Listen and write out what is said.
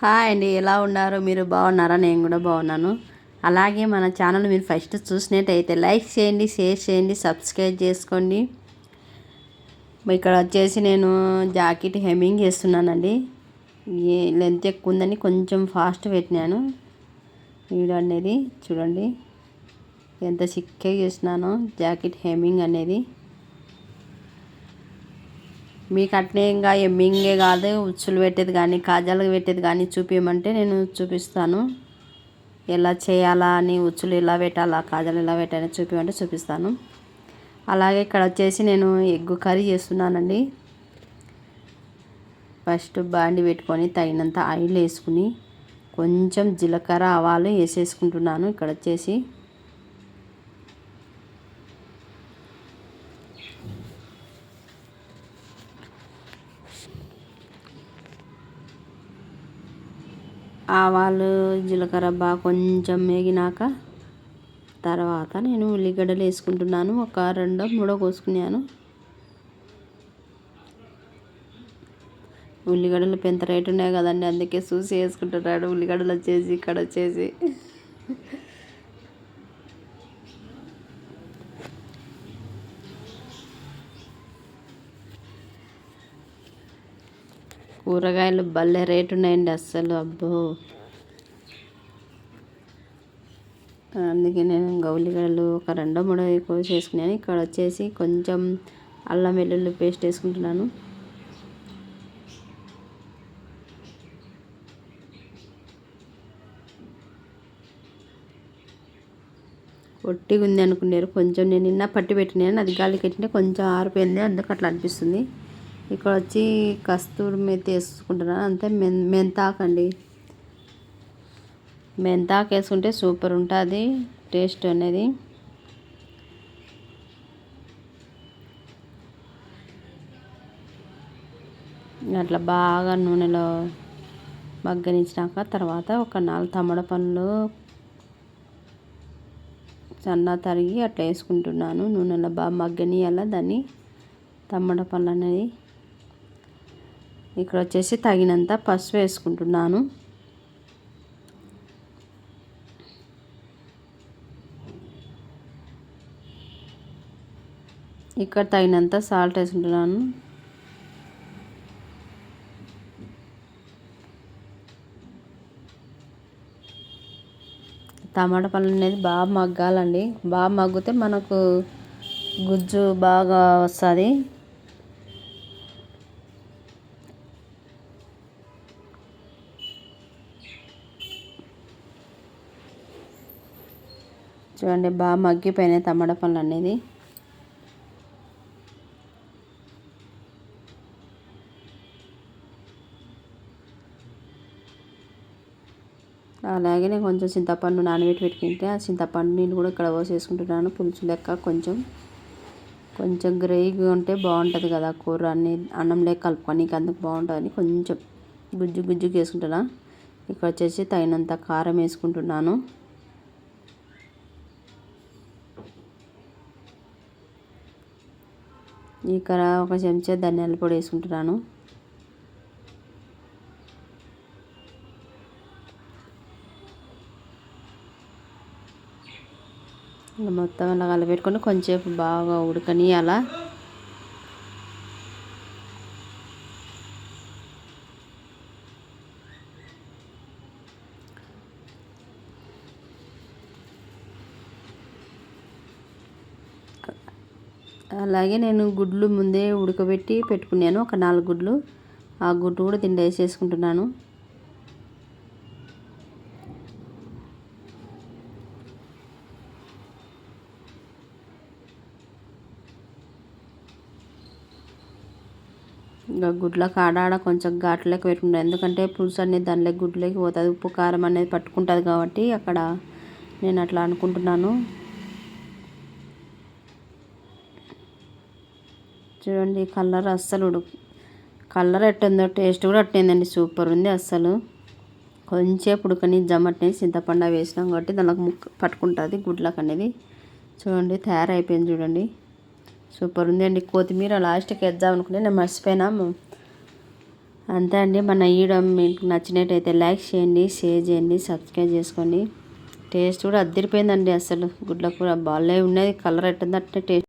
Hi అండి ఎలా ఉన్నారు? మీరు బాగున్నారా? నేను కూడా బాగున్నాను. అలాగే మన ఛానల్ మీరు ఫస్ట్ చూసినట్టయితే లైక్ చేయండి షేర్ చేయండి సబ్స్క్రైబ్ చేసుకోండి. ఇక్కడ వచ్చేసి నేను జాకెట్ హెమ్మింగ్ చేస్తున్నానండి. ఏ లెంత్ ఎక్కువ ఉందని కొంచెం ఫాస్ట్ పెట్టినాను. వీడియో అనేది చూడండి ఎంత సిక్కగా చేసినానో జాకెట్ హెమ్మింగ్ అనేది. మీకు అట్నే ఇంకా ఎమ్మింగే కాదు ఉచ్చులు పెట్టేది కానీ కాజాలు పెట్టేది కానీ చూపించమంటే నేను చూపిస్తాను. ఎలా చేయాలా అని ఉచ్చులు ఎలా పెట్టాలా కాజాలు ఎలా పెట్టాలని చూపించమంటే చూపిస్తాను. అలాగే ఇక్కడ వచ్చేసి నేను ఎగ్గు కర్రీ చేస్తున్నానండి. ఫస్ట్ బాండి పెట్టుకొని తగినంత ఆయిల్ వేసుకుని కొంచెం జీలకర్ర ఆవాలు వేసేసుకుంటున్నాను. ఇక్కడ వచ్చేసి ఆవాలు జీలకర్ర బాగా కొంచెం వేగినాక తర్వాత నేను ఉల్లిగడ్డలు వేసుకుంటున్నాను. ఒక రెండో మూడో కోసుకున్నాను. ఉల్లిగడ్డలు పెంత రేటు ఉన్నాయి కదండి. అందుకే చూసి వేసుకుంటున్నాడు. ఉల్లిగడ్డలు వచ్చేసి ఇక్కడ వచ్చేసి. కూరగాయలు భలే రేటు ఉన్నాయండి అస్సలు అబ్బో. అందుకే నేను గౌలిగడ్డలు ఒక రెండో మూడో ఎక్కువ చేసుకున్నాను. ఇక్కడ వచ్చేసి కొంచెం అల్లం వెల్లుల్లి పేస్ట్ వేసుకుంటున్నాను. ఒట్టిగా ఉంది అనుకున్నారు. కొంచెం నేను నిన్న పట్టి పెట్టినాను. అది గాలికి పెట్టినా కొంచెం ఆరిపోయింది. అందుకు అట్లా అనిపిస్తుంది. ఇక్కడ వచ్చి కస్తూరి మెత్తి వేసుకుంటున్నాను. అంతే మెన్ మెంతాకండి మెంతాకు వేసుకుంటే సూపర్ ఉంటుంది టేస్ట్ అనేది. అట్లా బాగా నూనెలో మగ్గనిచ్చినాక తర్వాత ఒక నాలుగు తమ్మడ పండ్లు సన్న తరిగి అట్లా వేసుకుంటున్నాను. నూనెలో బాగా మగ్గనియాల దాన్ని. తమ్మడ పళ్ళు అనేది ఇక్కడ వచ్చేసి తగినంత పసుపు వేసుకుంటున్నాను. ఇక్కడ తగినంత సాల్ట్ వేసుకుంటున్నాను. టమాటా పళ్ళు అనేది బాగా మగ్గాలండి. బాగా మగ్గితే మనకు గుజ్జు బాగా వస్తుంది. చూడండి బాగా మగ్గిపోయినాయి టమాటా పండ్లు అనేది అలాగే నేను కొంచెం చింతపండు నానబెట్టి పెట్టుకుంటే ఆ చింతపండు నీళ్ళు కూడా ఇక్కడ పోసేసుకుంటున్నాను పులుసు లెక్క కొంచెం. కొంచెం గ్రేవీగా ఉంటే బాగుంటుంది కదా కూర అన్ని అన్నం లేక కలుపుకొని అందుకు బాగుంటుంది కొంచెం గుజ్జు గుజ్జుకి వేసుకుంటున్నా. ఇక్కడ వచ్చేసి తగినంత కారం వేసుకుంటున్నాను. ఇక్కడ ఒక చెంచా ధనియాల పొడి వేసుకుంటున్నాను. మొత్తం అలా కలిపెట్టుకొని కొంచెంసేపు బాగా ఉడకని అలా అలాగే నేను గుడ్లు ముందే ఉడకబెట్టి పెట్టుకున్నాను. ఒక నాలుగు గుడ్లు. ఆ గుడ్డు కూడా దీంట్లో వేసేసుకుంటున్నాను. ఇంకా గుడ్లకు ఆడాడ కొంచెం ఘాట్లోకి పెట్టుకుంటాను. ఎందుకంటే పులుసు అనేది దానిలోకి గుడ్లోకి పోతుంది. ఉప్పు కారం అనేది పట్టుకుంటుంది కాబట్టి అక్కడ నేను అట్లా అనుకుంటున్నాను. చూడండి కలర్ అస్సలు ఉడుకు కలర్ ఎట్టుందో టేస్ట్ కూడా అట్టేందండి సూపర్ ఉంది అస్సలు. కొంచెం ఉడకని జమట్ని చింతపండు వేసినాం కాబట్టి దానికి ముక్క పట్టుకుంటుంది గుడ్లకు అనేది. చూడండి తయారైపోయింది చూడండి. సూపర్ ఉంది అండి కొత్తిమీర లాస్ట్కి వేద్దాం అనుకుంటే నేను మర్చిపోయినా. అంతే అండి మన వీడియో మీకు నచ్చినట్టయితే లైక్ చేయండి షేర్ చేయండి సబ్స్క్రైబ్ చేసుకోండి. టేస్ట్ కూడా అద్దరిపోయిందండి అసలు గుడ్ల కూర బాగాలే ఉన్నది కలర్ ఎట్టుందంటే టేస్ట్.